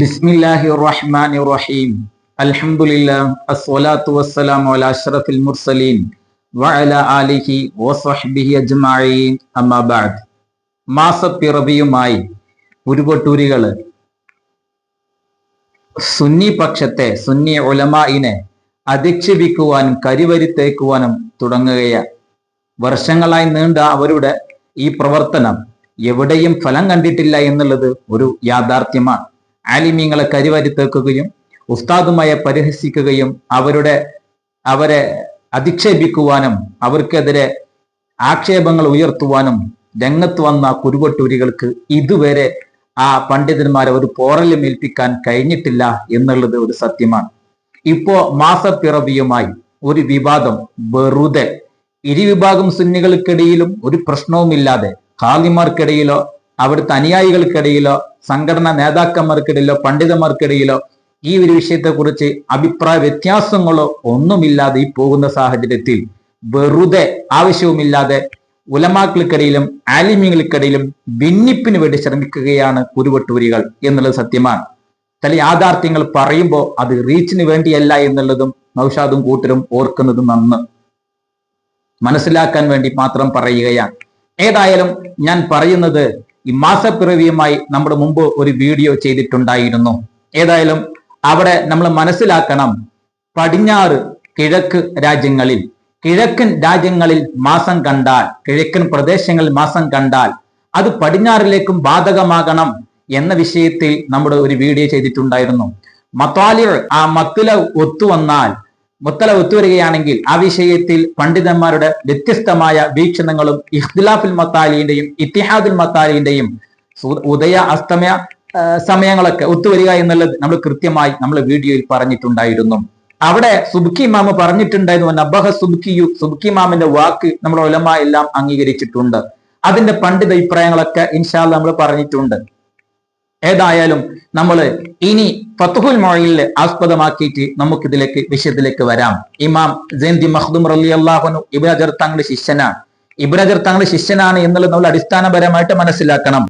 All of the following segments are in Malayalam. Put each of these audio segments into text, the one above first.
ബിസ്മില്ലാഹി റഹീം മുർസലീൻ ആലിഹി വസഹ്ബിഹി അജ്മഈൻ. അമ്മാ മാസപ്പിറവിയുമായി ഉരുപൊട്ടൂരികൾ സുന്നി പക്ഷത്തെ സുന്നി ഉലമായിനെ അധിക്ഷേപിക്കുവാനും കരിവരുത്തേക്കുവാനും തുടങ്ങുകയാണ് വർഷങ്ങളായി നീണ്ട അവരുടെ ഈ പ്രവർത്തനം എവിടെയും ഫലം കണ്ടിട്ടില്ല എന്നുള്ളത് ഒരു യാഥാർത്ഥ്യമാണ്. ആലിമീങ്ങളെ കരിവരിത്തേക്കുകയും ഉസ്താദുമായി പരിഹസിക്കുകയും അവരുടെ അവരെ അധിക്ഷേപിക്കുവാനും അവർക്കെതിരെ ആക്ഷേപങ്ങൾ ഉയർത്തുവാനും രംഗത്ത് വന്ന കുരുവട്ടൂരികൾക്ക് ഇതുവരെ ആ പണ്ഡിതന്മാരെ ഒരു പോറലും ഏൽപ്പിക്കാൻ കഴിഞ്ഞിട്ടില്ല എന്നുള്ളത് ഒരു സത്യമാണ്. ഇപ്പോ മാസപ്പിറവിയുമായി ഒരു വിവാദം വെറുതെ. ഇരുവിഭാഗം സുന്നികൾക്കിടയിലും ഒരു പ്രശ്നവുമില്ലാതെ ഖാലിമാർക്കിടയിലോ അവിടുത്തെ അനുയായികൾക്കിടയിലോ സംഘടനാ നേതാക്കന്മാർക്കിടയിലോ പണ്ഡിതന്മാർക്കിടയിലോ ഈ ഒരു വിഷയത്തെക്കുറിച്ച് അഭിപ്രായ വ്യത്യാസങ്ങളോ ഒന്നുമില്ലാതെ ഈ പോകുന്ന സാഹചര്യത്തിൽ വെറുതെ ആവശ്യവുമില്ലാതെ ഉലമാക്കൾക്കിടയിലും ആലിമ്യങ്ങൾക്കിടയിലും ഭിന്നിപ്പിന് വേണ്ടി ശ്രമിക്കുകയാണ് കുരുവട്ടൂരികൾ എന്നുള്ളത് സത്യമാണ്. ചില യാഥാർത്ഥ്യങ്ങൾ പറയുമ്പോൾ അത് റീച്ചിന് വേണ്ടിയല്ല എന്നുള്ളതും നൌഷാദും കൂട്ടരും ഓർക്കുന്നതും നന്ന്. മനസ്സിലാക്കാൻ വേണ്ടി മാത്രം പറയുകയാണ്. ഏതായാലും ഞാൻ പറയുന്നത് ഈ മാസപ്പിറവിയുമായി നമ്മൾ മുമ്പ് ഒരു വീഡിയോ ചെയ്തിട്ടുണ്ടായിരുന്നു. ഏതായാലും അവിടെ നമ്മൾ മനസ്സിലാക്കണം പടിഞ്ഞാറ് കിഴക്ക് രാജ്യങ്ങളിൽ കിഴക്കൻ രാജ്യങ്ങളിൽ മാസം കണ്ടാൽ കിഴക്കൻ പ്രദേശങ്ങളിൽ മാസം കണ്ടാൽ അത് പടിഞ്ഞാറിലേക്കും ബാധകമാകണം എന്ന വിഷയത്തിൽ നമ്മൾ ഒരു വീഡിയോ ചെയ്തിട്ടുണ്ടായിരുന്നു. മത്താലികൾ ആ മത്തില ഒത്തുവന്നാൽ മുത്തല ഒത്തുവരികയാണെങ്കിൽ ആ വിഷയത്തിൽ പണ്ഡിതന്മാരുടെ വ്യത്യസ്തമായ വീക്ഷണങ്ങളും ഇഖ്തിലാഫുൽ മത്താലിന്റെയും ഇത്തിഹാദുൽ മത്താലിന്റെയും ഉദയ അസ്തമയ സമയങ്ങളൊക്കെ ഒത്തുവരിക എന്നുള്ളത് നമ്മൾ കൃത്യമായി നമ്മൾ വീഡിയോയിൽ പറഞ്ഞിട്ടുണ്ടായിരുന്നു. അവിടെ സുബുക്കി മാമ പറഞ്ഞിട്ടുണ്ടായിരുന്നു നബഹ സുബുക്കിയു സുബുക്കി മാമിന്റെ വാക്ക് നമ്മുടെ ഒലമ എല്ലാം അംഗീകരിച്ചിട്ടുണ്ട്. അതിന്റെ പണ്ഡിത അഭിപ്രായങ്ങളൊക്കെ ഇൻഷാൽ നമ്മൾ പറഞ്ഞിട്ടുണ്ട്. ഏതായാലും നമ്മൾ ഇനി ഫത്തുഹുൽ മൊഴിയിൽ ആസ്പദമാക്കിയിട്ട് നമുക്കിതിലേക്ക് വിഷയത്തിലേക്ക് വരാം. ഇമാം ജയന്തി മഹ്ദും റലി അള്ളാഹുനു ഇബിൻ അജർ തങ്ങളുടെ ശിഷ്യനാണ്. ഇബിൻ അജർ തങ്ങളുടെ ശിഷ്യനാണ് എന്നുള്ളത് നമ്മൾ അടിസ്ഥാനപരമായിട്ട് മനസ്സിലാക്കണം.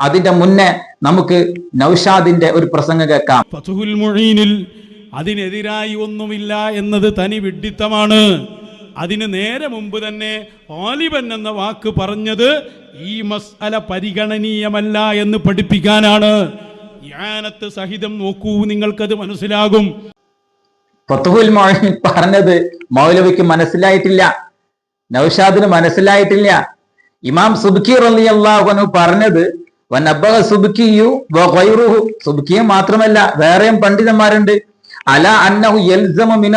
അതിന്റെ മുന്നേ നമുക്ക് നൌഷാദിന്റെ ഒരു പ്രസംഗം കേൾക്കാം. ഫത്തുഹുൽ മുഈനിൽ അതിനെതിരായി ഒന്നുമില്ല എന്നത് തനി വിഡ്ഢിത്തമാണ്. അതിന് നേരെ മുമ്പ് തന്നെ ആലിബൻ എന്ന വാക്ക് പറഞ്ഞത് ഈ മസ്അല പരിഗണനീയമല്ല എന്ന് പഠിപ്പിക്കാനാണ്. യാനത്ത് സഹിതം നോക്കൂ നിങ്ങൾക്കത് മനസ്സിലാകും. പറഞ്ഞത് മൗലവിക്ക് മനസ്സിലായിട്ടില്ല. നൗഷാദിന് മനസ്സിലായിട്ടില്ല. ഇമാം സുബ്കി റലി അള്ളാഹുനു പറഞ്ഞത് സുബ്കിയു സുബ്കിയും മാത്രമല്ല വേറെയും പണ്ഡിതന്മാരുണ്ട്. അന്നഹു യൽസമു മിന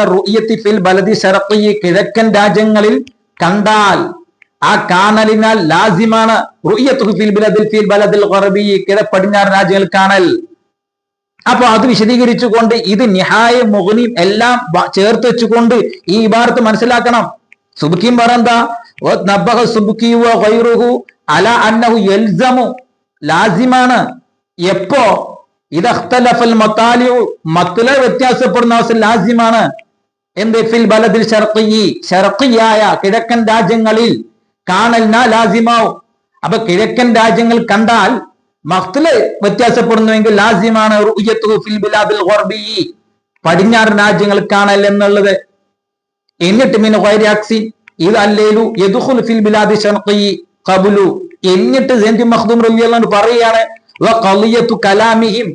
ഫിൽ കിഴക്കൻ രാജ്യങ്ങളിൽ കണ്ടാൽ ആ കാണലിനാൽ ലാസിമാണ് ഫിൽ ഫിൽ പടിഞ്ഞാറ് രാജ്യങ്ങൾ കാണൽ. അപ്പൊ അത് വിശദീകരിച്ചുകൊണ്ട് ഇത് നിഹായ മുഹനിയും എല്ലാം ചേർത്ത് വെച്ചുകൊണ്ട് ഈ ഇബാറത്ത് മനസ്സിലാക്കണം. സുബുക്കിയും പറന്താ നബ്ബഹ സുബുക്കിയു ഗൈറുഹു അല അന്നഹു യൽസമു ലാസിമാണ്. എപ്പോ? ഇതഖ്തലഫൽ മത്താലിയു മത്തുല വ്യത്യാസപ്പെടുന്ന അവസ്ഥ ലാസ്യമാണ് എന്ത്? ഫിൽ ബലദിൽ ഷർഖി ഷർക്കിയായ കിഴക്കൻ രാജ്യങ്ങളിൽ കാണലിന ലാസിമാവും. അപ്പൊ കിഴക്കൻ രാജ്യങ്ങൾ കണ്ടാൽ മഖ്തൽ വ്യത്യാസപ്പെടുന്നുവെങ്കിൽ റുയത്തുഹു ഫിൽ ബിലാദിൽ ഗർബി. പടിഞ്ഞാറ് രാജ്യങ്ങൾ കാണൽ എന്നുള്ളത്. എന്നിട്ട് മിൻ ഗൈരാക്സി ഇത് അല്ലേലു യദുഖുൽ ഫിൽ ബിലാദി ഷർഖി ഖബ്ലു. എന്നിട്ട് പറയുകയാണ് മഖ്ദൂം വ ഖളിയത്തു കലാമിഹിം.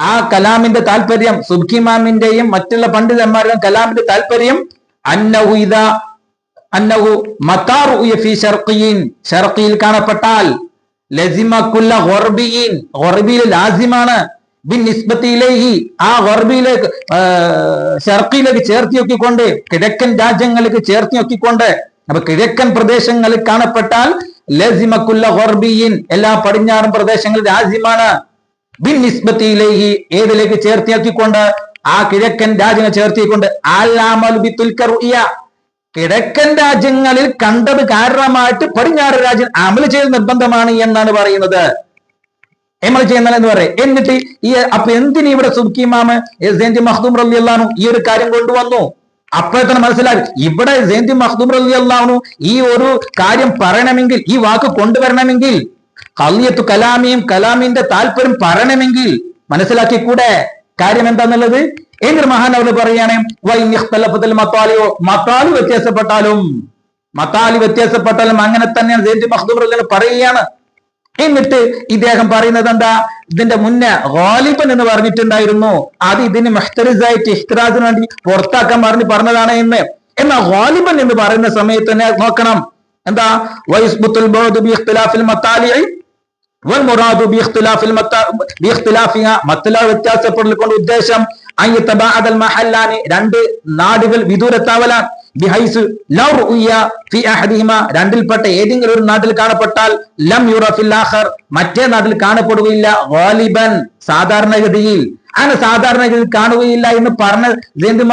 ആ കലാമിന്റെ താല്പര്യം സുബ്ഖിമാമിന്റെയും മറ്റുള്ള പണ്ഡിതന്മാരുടെയും കലാമിന്റെ താല്പര്യം അന്നഹു ഇദാ അന്നഹു മത്താർ ഫി ഷർഖിയിൻ. ഷർഖിയിൽ കാണപ്പെട്ടാൽ ലസിമ കുല്ല ഹൊർബിയിൽ ലാസിമാണ്. ബിൻ നിസ്ബത്തിയിലേക്ക് ആ ഹൊർബിയിലേക്ക് ഷർഖിയിലേക്ക് ചേർത്തി നോക്കിക്കൊണ്ട് കിഴക്കൻ രാജ്യങ്ങൾക്ക് ചേർത്തി നോക്കിക്കൊണ്ട് അപ്പൊ കിഴക്കൻ പ്രദേശങ്ങളിൽ കാണപ്പെട്ടാൽ എല്ലാ പടിഞ്ഞാറൻ പ്രദേശങ്ങളിൽ രാജ്യമാണ്. ബിൻ നിസ്ബത്തിയിലേക്ക് ഏതിലേക്ക് ചേർത്തി നോക്കിക്കൊണ്ട് ആ കിഴക്കൻ രാജ്യങ്ങൾ ചേർത്തിക്കൊണ്ട്. കിഴക്കൻ രാജ്യങ്ങളിൽ കണ്ടത് കാരണമായിട്ട് പടിഞ്ഞാറ് രാജ്യം അമൽ ചെയ്ത് നിർബന്ധമാണ് എന്നാണ് പറയുന്നത്. അമൽ ചെയ്യുന്നത് എന്ന് പറയും. എന്നിട്ട് ഈ അപ്പൊ എന്തിനു ഇവിടെ സുബ്കിമാമ് സെന്റി റബി റലി അള്ളാഹു ഈ ഒരു കാര്യം കൊണ്ടുവന്നു? അപ്പോഴെ തന്നെ മനസ്സിലാകും ഇവിടെ ജയന്തി മഖ്ദൂം റലി അള്ളാഹു ഈ ഒരു കാര്യം പറയണമെങ്കിൽ ഈ വാക്ക് കൊണ്ടുവരണമെങ്കിൽ കല്യത്തു കലാമിയും കലാമിന്റെ താല്പര്യം പറയണമെങ്കിൽ മനസ്സിലാക്കിക്കൂടെ? കാര്യം എന്താന്നുള്ളത്? എന്നിട്ട് മഹാൻ അവർ ഇഖ്തലഫത്തിൽ മത്താലിയോ മത്താലി വ്യത്യാസപ്പെട്ടാലും മത്താലി വ്യത്യാസപ്പെട്ടാലും അങ്ങനെ തന്നെയാണ് ജയന്തി മഖ്ദൂം റളിയല്ലാഹു പറയുകയാണ്. എന്നിട്ട് ഇദ്ദേഹം പറയുന്നത് എന്താ? ഇതിന്റെ മുന്നേ ഗാലിബൻ എന്ന് പറഞ്ഞിട്ടുണ്ടായിരുന്നു. അത് ഇതിന് മെഹ്തറിസായിട്ട് ഇഹ്തിറാസിന് വേണ്ടി പുറത്താക്കാൻ പറഞ്ഞ് പറഞ്ഞതാണ് എന്ന്. എന്നാ ഗാലിബൻ എന്ന് പറയുന്ന സമയത്ത് തന്നെ നോക്കണം. എന്താ? വ്യത്യാസപ്പെടൽ കൊണ്ട് ഉദ്ദേശം രണ്ട് നാടുകൾ വിദൂരത്താവലാണ്. രണ്ടിൽപ്പെട്ട ഏതെങ്കിലും ഒരു നാട്ടിൽ കാണപ്പെട്ടാൽ ലം യുറഫിൽ മറ്റേ നാട്ടിൽ കാണപ്പെടുകയില്ല. ഗാലിബൻ സാധാരണഗതിയിൽ. അങ്ങനെ സാധാരണഗതിയിൽ കാണുകയില്ല എന്ന് പറഞ്ഞ ജയന്ത്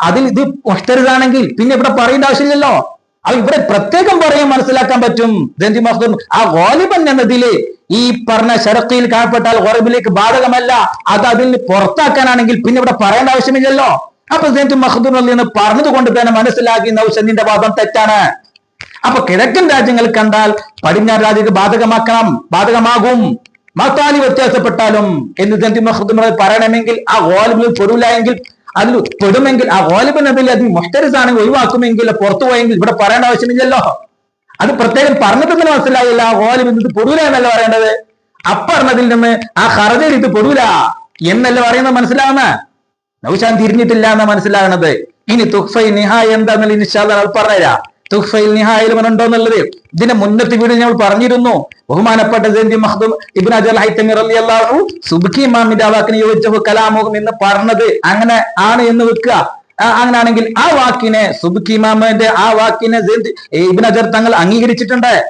അതിൽ ഇത് മുഹ്തരിതാണെങ്കിൽ പിന്നെ ഇവിടെ പറയേണ്ട ആവശ്യമില്ലല്ലോ. അത് ഇവിടെ പ്രത്യേകം പറയാൻ മനസ്സിലാക്കാൻ പറ്റും ജന്തി മഖ്ദൂം. ആ വാലിബൻ എന്നതിൽ ഈ പറഞ്ഞ ഷറക്കിയിൽ കാണപ്പെട്ടാൽ ഗോറബിലേക്ക് ബാധകമല്ല. അത് അതിൽ പുറത്താക്കാനാണെങ്കിൽ പിന്നെ ഇവിടെ പറയേണ്ട ആവശ്യമില്ലല്ലോ. അപ്പൊ ജന്തി മഹദൂർ അലി എന്ന് പറഞ്ഞത് കൊണ്ട് തന്നെ മനസ്സിലാക്കി. നൌഷന്നിന്റെ വാദം തെറ്റാണ്. അപ്പൊ കിഴക്കൻ രാജ്യങ്ങൾ കണ്ടാൽ പടിഞ്ഞാറ് രാജ്യത്ത് ബാധകമാക്കണം ബാധകമാകും. മത്താലി വ്യത്യാസപ്പെട്ടാലും എന്ന് ജന്തി മഹദൂർ പറയണമെങ്കിൽ ആ ഗോലിബിൽ പെടില്ല എങ്കിൽ അതിൽ പെടുമെങ്കിൽ ആ ഗോലിബൻ അതിൽ അത് മുഹ്തരിസ് ആണെങ്കിൽ ഒഴിവാക്കുമെങ്കിൽ പുറത്തു പോയെങ്കിൽ ഇവിടെ പറയേണ്ട ആവശ്യമില്ലല്ലോ. അത് പ്രത്യേകം പറഞ്ഞിട്ട് തന്നെ മനസ്സിലായില്ല. ആ ഗോലിബ് ഇത് പൊടൂല എന്നല്ല പറയേണ്ടത്? അപ്പറഞ്ഞതിൽ നിന്ന് ആ ഹറജയിൽ ഇത് പൊടുവില എന്നല്ല പറയുന്നത് മനസ്സിലാവുന്ന? നൗഷാൻ തിരിഞ്ഞിട്ടില്ല എന്നാ മനസ്സിലാകണത്. ഇനി തുഫൈ നിഹായ എന്താന്നുള്ള നിശാദ പറഞ്ഞുതരാ. തുഫൈൽ നിഹായിൽ ഉണ്ടോ എന്നുള്ളത് ഇതിന്റെ മുന്നത്തെ വീട് ഞങ്ങൾ പറഞ്ഞിരുന്നു. ബഹുമാനപ്പെട്ട ജയന്തി മഹദൂം വാക്കിന് യോജിച്ചഹു കലാമുഹും എന്ന് പറഞ്ഞത്. അങ്ങനെ ആണ് എന്ന് വെക്കുക. ആ, അങ്ങനെയാണെങ്കിൽ ആ വാക്കിനെ സുബ്കി ഇമാമിന്റെ ആ വാക്കിനെ അജർ തങ്ങൾ അംഗീകരിച്ചിട്ടുണ്ട്.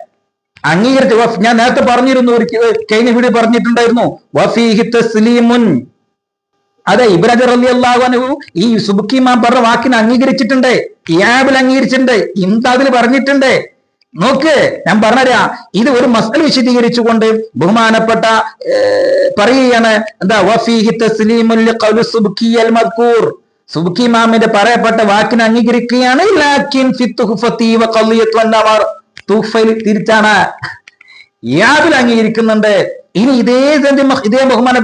അംഗീകരിച്ചു ഞാൻ നേരത്തെ പറഞ്ഞിരുന്നു ഒരു കഴിഞ്ഞ വീട് പറഞ്ഞിട്ടുണ്ടായിരുന്നു. വഫീഹി തസ്ലീമുൻ അതെ ഇബ്രാജർ അലി അള്ളാഹു ഈ സുബുക്കി മാം പറഞ്ഞ വാക്കിനെ അംഗീകരിച്ചിട്ടുണ്ട്. ഇയാബിൽ അംഗീകരിച്ചിട്ടുണ്ട്. ഇന്താദിൽ പറഞ്ഞിട്ടുണ്ട്. നോക്ക് ഞാൻ പറഞ്ഞുതരാ ഇത് ഒരു മസൽ വിശദീകരിച്ചുകൊണ്ട് ബഹുമാനപ്പെട്ട പറയുകയാണ് എന്താ വഫീഹി തസ്ലീമുൽ സുബ്കി ഇമാമിന്റെ പറയപ്പെട്ട വാക്കിനെ അംഗീകരിക്കുകയാണ്. ലാക്കിൻ തിരിച്ചാണ്. ഇയാബിൽ അംഗീകരിക്കുന്നുണ്ട്. ഇനി ഇതേ ഇതേ ബഹുമാന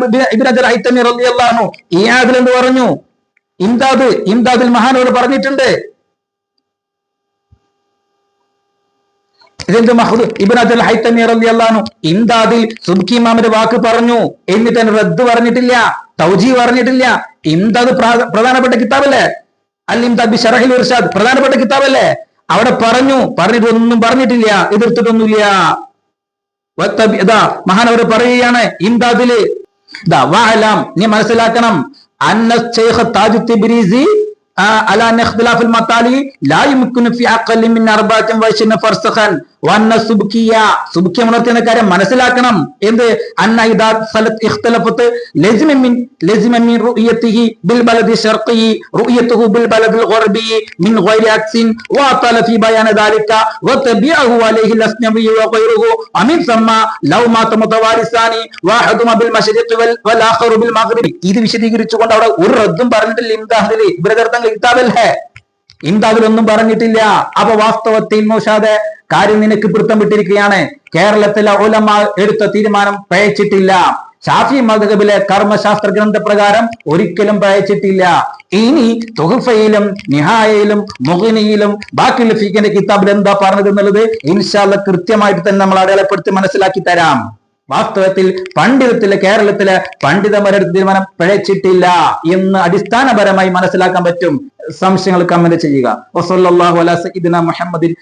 റളിയല്ലാഹു ഇയാബിൽ എന്ന് പറഞ്ഞു. ഇംദാദ് ഇംദാദിൽ മഹാനോട് പറഞ്ഞിട്ടുണ്ട്. ഇതിന്റെ മഹദ് ഇബ്രാജൽ ഹൈത്തമി റളിയല്ലാഹു ഇംദാദിൽ സുബ്കി ഇമാമിന്റെ വാക്ക് പറഞ്ഞു. എന്നിട്ട് അതിന് റദ്ദ് പറഞ്ഞിട്ടില്ല തൗജി പറഞ്ഞിട്ടില്ല. ഇംദാദ് പ്രധാനപ്പെട്ട കിതാബല്ലേ? അൽ ഇംദാദ് ബി ഷറഹിൽ പ്രധാനപ്പെട്ട കിതാബല്ലേ? അവിടെ പറഞ്ഞു പറഞ്ഞിട്ടൊന്നും പറഞ്ഞിട്ടില്ല എതിർത്തിട്ടൊന്നുമില്ല. ഇതാ മഹാനവർ പറയുകയാണ് ഇംദാദില് ഇതാ വാലാം നീ മനസ്സിലാക്കണം അന്ന ശൈഖ് താജു തിബ്രീസി ആ, അലാ അന്ന ഇഖ്തിലാഫ് المطالع لا يمكن في اقل من 24 فرسخا വന്ന സുബ്കിയ സുബ്കിയ ഉണർത്തിയെന്ന കാര്യം മനസ്സിലാക്കണം. എന്ത്? ഇത് വിശദീകരിച്ചുകൊണ്ട് അവിടെ ഒരു റദ്ദും പറഞ്ഞിട്ടില്ല ഇബ്രദർത്തങ്ങൾ കിതാബല്ലേ? ഇംദാദിലൊന്നും പറഞ്ഞിട്ടില്ല. അപ്പൊ വാസ്തവത്തിൽ മോശാദെ കാര്യം നിനക്ക് പിടുത്തം വിട്ടിരിക്കുകയാണ് കേരളത്തിലെ ഉലമ എടുത്ത തീരുമാനം പയച്ചിട്ടില്ല ഷാഫി മധുബിലെ കർമ്മശാസ്ത്ര ഗ്രന്ഥപ്രകാരം ഒരിക്കലും പയച്ചിട്ടില്ല ഇനി തുഹഫയിലും നിഹായയിലും മുഹിനിയിലും ബാക്കി ലഫീഖിന്റെ കിതാബിൽ എന്താ പറഞ്ഞത് എന്നുള്ളത് ഇൻഷാല്ല കൃത്യമായിട്ട് തന്നെ നമ്മൾ അടയാളപ്പെടുത്തി മനസ്സിലാക്കി തരാം. വാസ്തവത്തിൽ പണ്ഡിതത്തിലെ കേരളത്തിലെ പണ്ഡിതന്മാരുടെ തീരുമാനം പിഴച്ചിട്ടില്ല എന്ന് അടിസ്ഥാനപരമായി മനസ്സിലാക്കാൻ പറ്റും. സംശയങ്ങൾ കമന്റ് ചെയ്യുക. വസല്ലാഹു അലാ സയ്യിദിന മുഹമ്മദിൻ